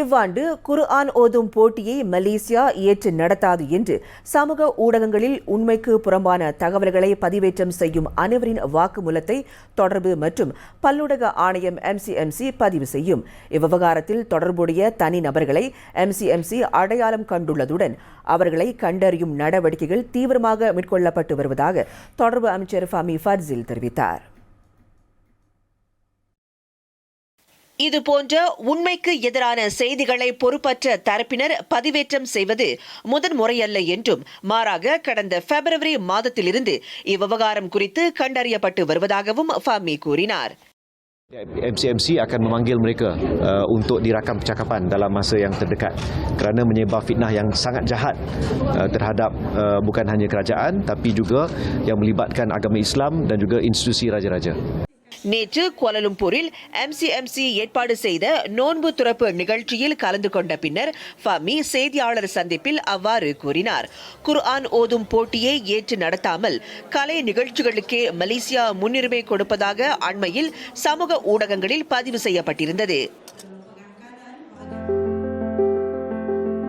இவ்வாண்டு குர்ஆன் ஓதும் போட்டியை மலேசியா ஏற்று நடத்தாது என்று சமூக ஊடகங்களில் உண்மைக்கு புறம்பான தகவல்களை பதிவேற்றம் செய்யும் அனைவரின் வாக்குமூலத்தை தொடர்பு மற்றும் பல்லூடக ஆணையம் எம்சிஎம்சி பதிவு செய்யும். இவ்விவகாரத்தில் தொடர்புடைய தனி நபர்களை எம்சிஎம்சி அடையாளம் கண்டுள்ளதுடன் அவர்களை கண்டறியும் நடவடிக்கைகள் தீவிரமாக மேற்கொள்ளப்பட்டு வருவதாக தொடர்பு அமைச்சர் ஃபமி ஃபர்சில் தெரிவித்தார். இதுபோன்ற உண்மைக்கு எதிரான செய்திகளை பொறுப்பற்ற தரப்பினர் பதிவேற்றம் செய்வது முதன் முறையல்ல என்றும் மாறாக கடந்த பிப்ரவரி மாதத்திலிருந்து இவ்விவகாரம் குறித்து கண்டறியப்பட்டு வருவதாகவும் ஃபமி கூறினார் MCMC akan memanggil mereka uh, untuk dirakam percakapan dalam masa yang terdekat kerana menyebar fitnah yang sangat jahat uh, terhadap uh, bukan hanya kerajaan tapi juga yang melibatkan agama Islam dan juga institusi raja-raja. நேற்று கோலலும்பூரில் MCMC ஏற்பாடு செய்த நோன்பு துறப்பு நிகழ்ச்சியில் கலந்து கொண்ட பின்னர் ஃபமி செய்தியாளர் சந்திப்பில் அவ்வாறு கூறினார். குர்ஆன் ஓதும் போட்டியை ஏற்று நடத்தாமல் கலை நிகழ்ச்சிகளுக்கே மலேசியா முன்னுரிமை கொடுப்பதாக அண்மையில் சமூக ஊடகங்களில் பதிவு செய்யப்பட்டிருந்தது.